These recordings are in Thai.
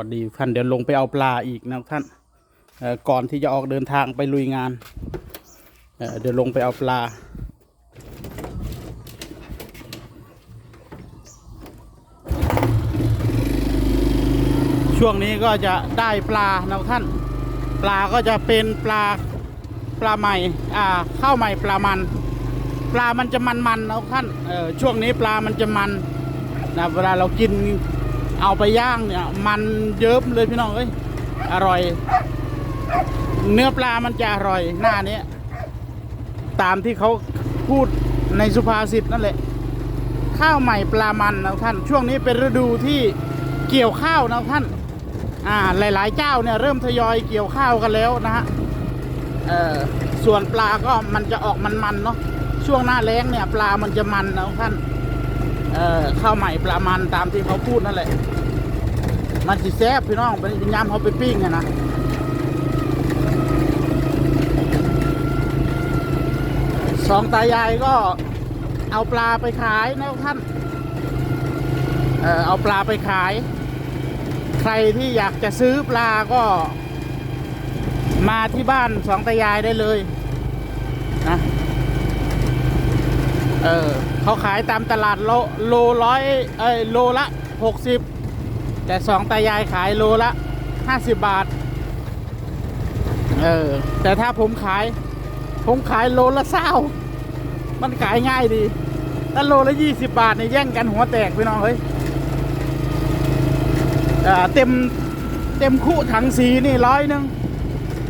พอดีท่านเดี๋ยวลงไปเอาปลาอีกนะท่านก่อนที่จะออกเดินทางไปลุยงานเเดี๋ยวลงไปเอาปลา ช่วงนี้ก็จะได้ปลานะท่าน ปลาก็จะเป็นปลาปลาใหม่อ่าข้าวใหม่ปลามัน ปลามันจะมันๆนะท่านช่วงนี้ปลามันจะมันนะเวลาเรากิน เอาไปย่างเนี่ย มันเยิ้มเลยพี่น้องเอ้ยอร่อย เนื้อปลามันจะอร่อยหน้านี้ตามที่เขาพูดในสุภาษิตนั่นแหละ ข้าวใหม่ปลามันนะท่าน ช่วงนี้เป็นฤดูที่เกี่ยวข้าวนะท่าน อ่าหลาย ๆ เจ้าเนี่ยเริ่มทยอยเกี่ยวข้าวกันแล้วนะฮะเอ่อส่วนปลาก็มันจะออกมันๆเนาะช่วงหน้าแล้งเนี่ย ปลามันจะมันนะท่าน เอ่อข้าวใหม่ปลามันตามที่เขาพูดนั่นแหละ มันสิแซ่บพี่น้องเป็นยำเขาไปปิ้งอะนะสองตายายก็เอาปลาไปขายนะท่าน เอ่อเอาปลาไปขาย ใครที่อยากจะซื้อปลาก็มาที่บ้านสองตายายได้เลยนะ เออ เขาขายตามตลาดโลโลร้อยเอ้ยโลละหกสิบแต่สองตายายขายโลละห้าสิบบาท เออ แต่ถ้าผมขาย ผมขายโลละเศร้า มันขายง่ายดีถ้าโลละยี่สิบบาทเนี่ยแย่งกันหัวแตกพี่น้องเฮ้ยเต็มเต็มคู่ถังสีนี่ร้อยหนึ่ง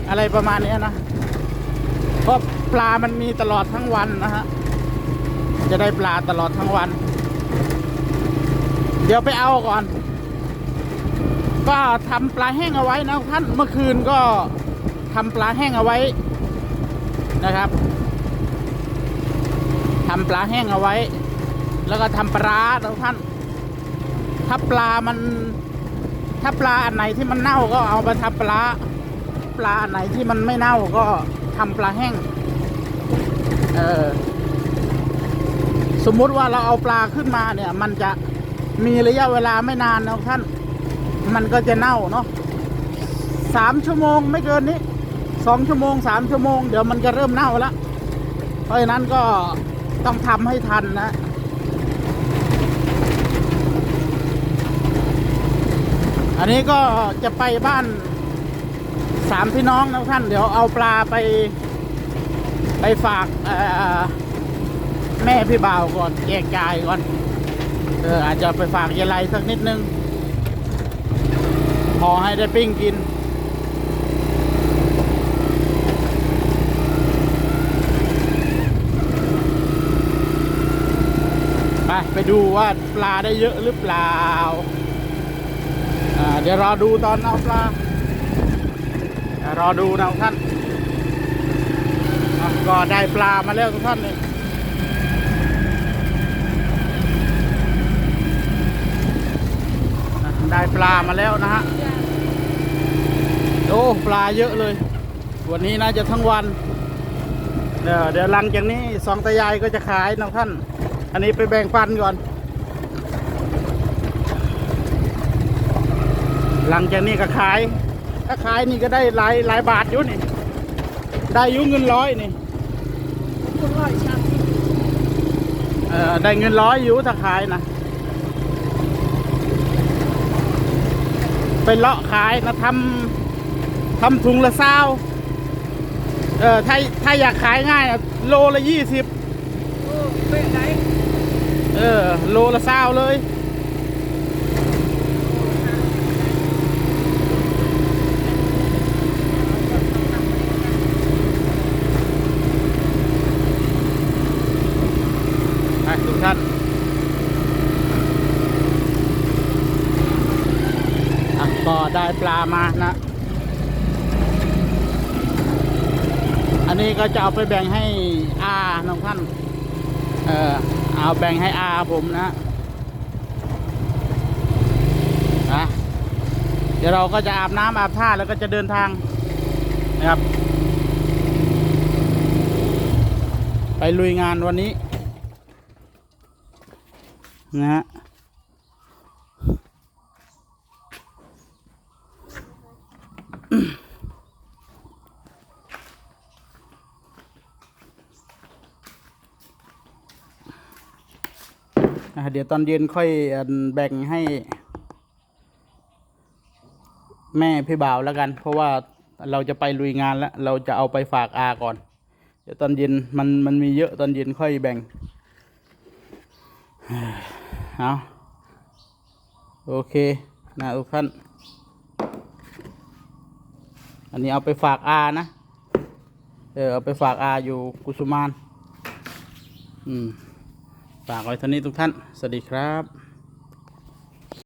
อะไรประมาณนี้นะเพราะปลามันมีตลอดทั้งวันนะฮะ จะได้ปลาตลอดทั้งวัน เดี๋ยวไปเอาก่อน ก็ทำปลาแห้งเอาไว้นะท่านเมื่อคืนก็ทำปลาแห้งเอาไว้นะครับทำปลาแห้งเอาไว้ แล้วก็ทำปลาร้านะท่าน ถ้าปลามัน ถ้าปลาอันไหนที่มันเน่าก็เอาไปทำปลาปลาอันไหนที่มันไม่เน่าก็ทำปลาแห้ง เออ สมมุติว่าเราเอาปลาขึ้นมาเนี่ย มันจะมีระยะเวลาไม่นานนะท่าน มันก็จะเน่าเนาะสามชั่วโมงไม่เกินนี้สองชั่วโมงสามชั่วโมงเดี๋ยวมันจะเริ่มเน่าแล้ว เพราะฉะนั้นก็ต้องทำให้ทันนะอันนี้ก็จะไปบ้านสามพี่น้องนะท่าน เดี๋ยวเอาปลาไปไปฝากเอ่อ แม่พี่บ่าวก่อนแยกจ่ายก่อน เอออาจจะไปฝากยายไรสักนิดนึง พอให้ได้ปิ้งกิน ไปไปดูว่าปลาได้เยอะหรือเปล่า อ่า เดี๋ยวรอดูตอนเอาปลา รอดูนะท่าน ก็ได้ปลามาแล้วทุกท่านนี่ได้ป ลามาแล้วนะฮะ โอ้ ปลาเยอะเลย วันนี้น่าจะทั้งวัน เดี๋ยวเดี๋ยวหลังจากนี้สองตายายก็จะขายนะท่าน อันนี้ไปแบ่งปันก่อน หลังจากนี้ก็ขาย ถ้าขายนี่ก็ได้หลายหลายบาทอยู่นี่ ได้อยุ่เงินร้อยนี่คุณร้อยชามเออได้เงินร้อยอยู่ถ้าขายนะ ไปเลาะขายนะทำทำถุงละเศร้าเออถ้าถ้าอยากขายง่ายนะโลละยี่สิบโอ้เป็นไงเออโลละเศร้าเลย ไปทุกท่านอะ ก็ได้ปลามานะ อันนี้ก็จะเอาไปแบ่งให้อาน้องท่านเออเอาแบ่งให้อาผมนะนะเดี๋ยวเราก็จะอาบน้ำอาบท่าแล้วก็จะเดินทางนะครับ ไปลุยงานวันนี้นะฮะ เดี๋ยวตอนเย็นค่อยแบ่งให้ แม่พี่บ่าวแล้วกัน เพราะว่าเราจะไปลุยงานแล้ว เราจะเอาไปฝากอาก่อน เดี๋ยวตอนเย็นมันมันมีเยอะตอนเย็นค่อยแบ่งเอาโอเค นะทุกท่าน อันนี้เอาไปฝากอานะ เออเอาไปฝากอาอยู่กุสุมาน อืม ฝากไว้เท่านี้ทุกท่าน สวัสดีครับ